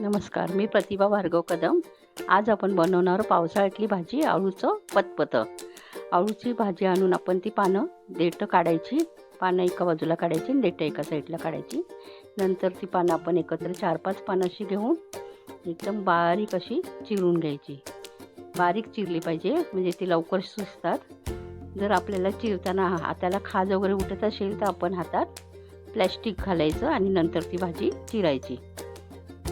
नमस्कार मी प्रतिभा भार्गव कदम. आज आपण बनवणार पावसाळ्यातली भाजी आळूचं पतपतं. आळूची भाजी आणून आपण ती पानं देठं काढायची पानं एका बाजूला काढायची आणि देठं एका साईडला काढायची. नंतर ती पानं आपण एकत्र चार पाच पानं अशी घेऊन एकदम बारीक अशी चिरून घ्यायची. बारीक चिरली पाहिजे म्हणजे ती लवकर सुचतात जर आपल्याला चिरताना हाताला खाज वगैरे उठत असेल तर आपण हातात प्लॅस्टिक घालायचं आणि नंतर ती भाजी चिरायची.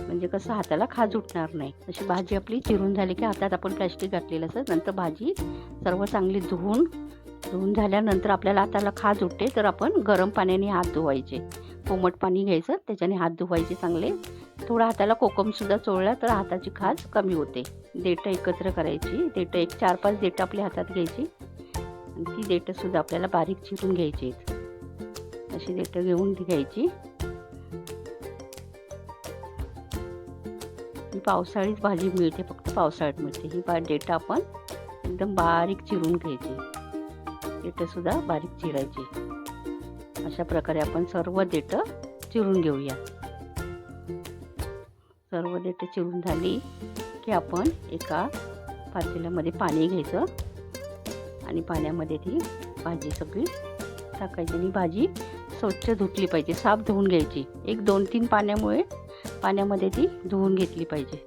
म्हणजे कसं हाताला खाज उठणार नाही. अशी भाजी आपली चिरून झाली की हातात आपण प्लॅस्टिक घातलेलं असं नंतर भाजी सर्व चांगली धुवून धुवून झाल्यानंतर आपल्याला हाताला खाज उठते तर आपण गरम पाण्याने हात धुवायचे. कोमट पाणी घ्यायचं त्याच्याने हात धुवायचे चांगले. थोडा हाताला कोकमसुद्धा चोळला तर हाताची खाज कमी होते. देठं एकत्र करायची. देठं एक चार पाच देठं आपल्या हातात घ्यायची. आणि ती देठंसुद्धा आपल्याला बारीक चिरून घ्यायची. अशी देठं घेऊन ती घ्यायची. पावसाळीच भाजी मिळते फक्त पावसाळ्यात मिळते. ही बा डेटा आपण एकदम बारीक चिरून घ्यायची. डेटंसुद्धा बारीक चिरायची. अशा प्रकारे आपण सर्व डेटं चिरून घेऊया. सर्व डेटं चिरून झाली की आपण एका पातेल्यामध्ये पाणी घ्यायचं आणि पाण्यामध्ये ती भाजी सगळी टाकायची आणि भाजी स्वच्छ धुतली पाहिजे साफ धुवून घ्यायची. एक दोन तीन पाण्यामुळे पाण्यामध्ये ती धुवून घेतली पाहिजे.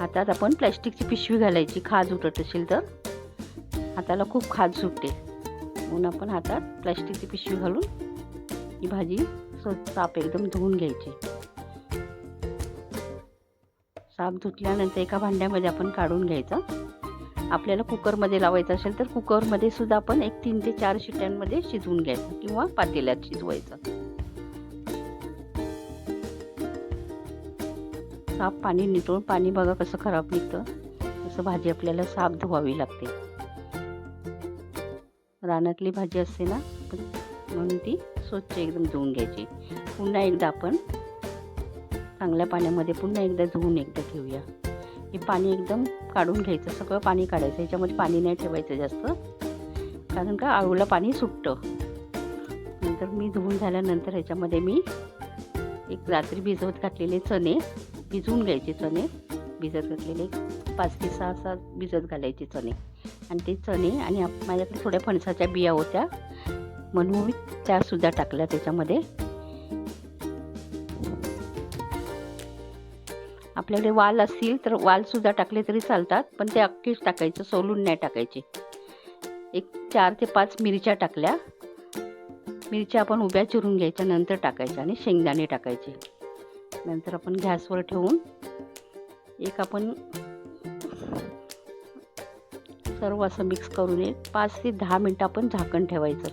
हातात आपण प्लॅस्टिकची पिशवी घालायची खाज उठत असेल तर. हाताला खूप खाज सुटते. म्हणून आपण हातात प्लॅस्टिकची पिशवी घालून ही भाजी स्वच्छ साफ एकदम धुवून घ्यायची. साफ धुतल्यानंतर एका भांड्यामध्ये आपण काढून घ्यायचं. आपल्याला कुकरमध्ये लावायचं असेल तर कुकरमध्ये सुद्धा आपण एक तीन ते चार शिट्यांमध्ये शिजवून घ्यायचं किंवा पातेल्यात शिजवायचं. साफ पाणी निटळून पाणी बघा कसं खराब निघतं. तसं भाजी आपल्याला साफ धुवावी लागते. रानातली भाजी असते ना म्हणून ती स्वच्छ एकदम धुवून घ्यायची. पुन्हा एकदा आपण चांगल्या पाण्यामध्ये पुन्हा एकदा धुवून एकदा घेऊया हे पाणी एकदम काढून घ्यायचं सगळं पाणी काढायचं ह्याच्यामध्ये पाणी नाही ठेवायचं जास्त. कारण का आळूला पाणी सुटतं. नंतर मी धुवून झाल्यानंतर ह्याच्यामध्ये मी एक रात्री भिजवत घातलेले चणे भिजवून घ्यायचे चणे. भिजत घातलेले पाच ते सहा सहा भिजत घालायचे चणे. आणि ते चणे आणि माझ्याकडे थोड्या फणसाच्या बिया होत्या. म्हणून मी त्यासुद्धा टाकल्या त्याच्यामध्ये. आपल्याकडे वाल असतील तर वालसुद्धा टाकले तरी चालतात पण ते अख्खीच टाकायचं सोलून नाही टाकायचे. एक चार ते पाच मिरच्या टाकल्या. मिरच्या आपण उभ्या चिरून घ्यायच्या नंतर टाकायच्या आणि शेंगदाणे टाकायचे. नंतर आपण गॅसवर ठेवून एक आपण सर्व असं मिक्स करून एक पाच ते दहा मिनटं आपण झाकण ठेवायचं.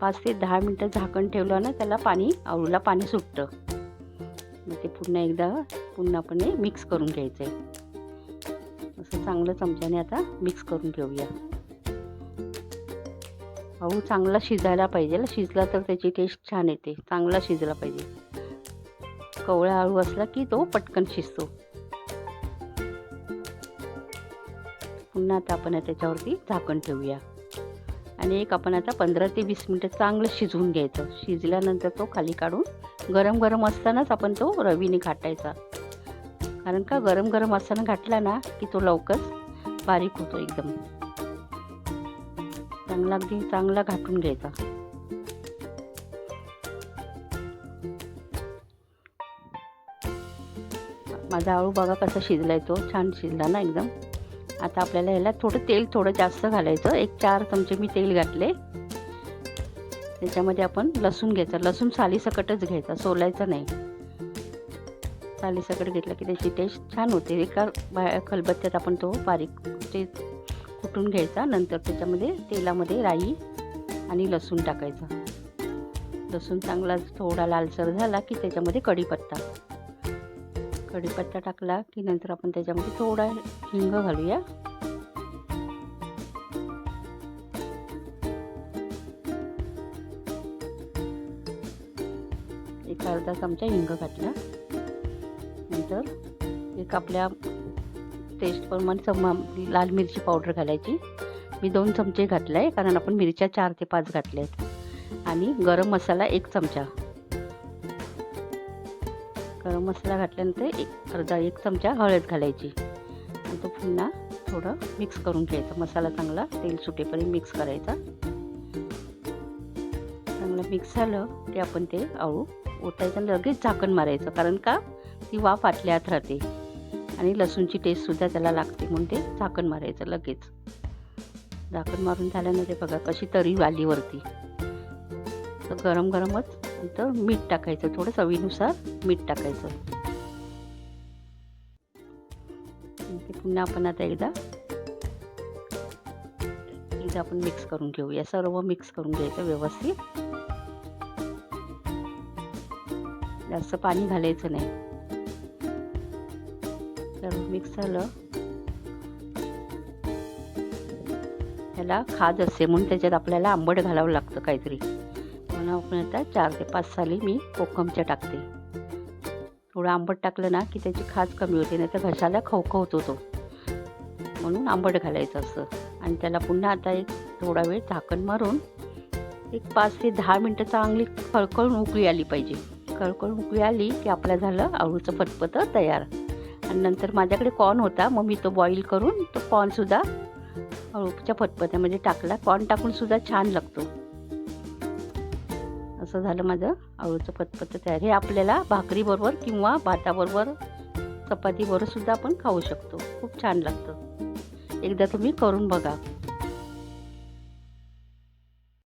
पाच ते दहा मिनटं झाकण ठेवलं ना त्याला पाणी आवळूला पाणी सुटतं. मग ते पुन्हा एकदा पुन्हा आपण हे मिक्स करून घ्यायचं आहे असं चांगलं चमच्याने आता मिक्स करून घेऊया. अहो चांगला शिजायला पाहिजे. शिजला तर त्याची टेस्ट छान येते. चांगला शिजला पाहिजे. कवळा आळू असला की तो पटकन शिजतो. पुन्हा आता आपण त्याच्यावरती झाकण ठेवूया. आणि एक आपण आता पंधरा ते वीस मिनटं चांगलं शिजवून घ्यायचं. शिजल्यानंतर तो खाली काढून गरम गरम असतानाच आपण तो रवीने घाटायचा कारण का गरम गरम असताना घातला ना की तो लवकर बारीक होतो एकदम. चांगला अगदी चांगला घाटून घ्यायचा. माझा आळू बघा कसा शिजलाय तो छान शिजला ना एकदम. आता आपल्याला ह्याला थोडं तेल थोडं जास्त घालायचं. एक चार चमचे मी तेल घातले. त्याच्यामध्ये आपण लसूण घ्यायचा. लसूण सालीसकटच घ्यायचा सोलायचं नाही. सालीसकट घेतलं की त्याची टेस्ट छान होते. एका बा खलबत्त्यात आपण तो बारीक ते कुटून घ्यायचा. नंतर त्याच्यामध्ये तेलामध्ये राई आणि लसूण टाकायचा. लसूण चांगला थोडा लालसर झाला की त्याच्यामध्ये कढीपत्ता. कढीपत्ता टाकला की नंतर आपण त्याच्यामध्ये थोडा हिंग घालूया. एक अर्धा चमचा हिंग घातला. नंतर एक आपल्या टेस्टप्रमाणे चम लाल मिरची पावडर घालायची. मी दोन चमचे घातले आहे कारण आपण मिरच्या चार ते पाच घातल्या आहेत आणि गरम मसाला एक चमचा. गरम मसाला घातल्यानंतर एक अर्धा एक चमचा हळद घालायची. आणि तो पुन्हा थोडं मिक्स करून घ्यायचा. मसाला चांगला तेल सुटेपर्यंत मिक्स करायचा. चांगलं मिक्स झालं की आपण ते आळू ओतायचं आणि लगेच झाकण मारायचं. कारण का? ती वाफ आतल्यात राहते. आणि लसूणची टेस्टसुद्धा त्याला लागते म्हणून ते झाकण मारायचं लगेच. झाकण मारून झाल्यानंतर बघा कशी तरी आली वरती. तर गरम गरमच नंतर मीठ टाकायचं थोडं चवीनुसार मीठ टाकायचं. ते पुन्हा आपण आता एकदा एकदा आपण मिक्स करून घेऊया. सर्व मिक्स करून घ्यायचं व्यवस्थित. जास्त पाणी घालायचं नाही. सर्व मिक्स झालं. त्याला खाज असते म्हणून त्याच्यात आपल्याला आंबट घालावं लागतं काहीतरी. म्हणून आपण आता चार ते पाच साली मी कोकमच्या टाकते. थोडं आंबट टाकलं ना की त्याची खाज कमी होते नाही तर घशाला खवखवतो तो म्हणून आंबट घालायचं असतं आणि त्याला पुन्हा आता एक थोडा वेळ झाकण मारून एक पाच ते दहा मिनटं चांगली खळखळून उकळी आली पाहिजे. खळखळून उकळी आली की आपल्या झालं आळूचं फतफतं तयार. आणि नंतर माझ्याकडे कॉर्न होता. मग मी तो बॉईल करून तो कॉर्नसुद्धा अळूच्या फटपत्यामध्ये टाकला. कॉर्न टाकूनसुद्धा छान लागतो. असं झालं माझं अळूचं फतफतं तयार. हे आपल्याला भाकरीबरोबर किंवा भाताबरोबर चपातीबरोबर सुद्धा आपण खाऊ शकतो. खूप छान लागतं. एकदा तुम्ही करून बघा.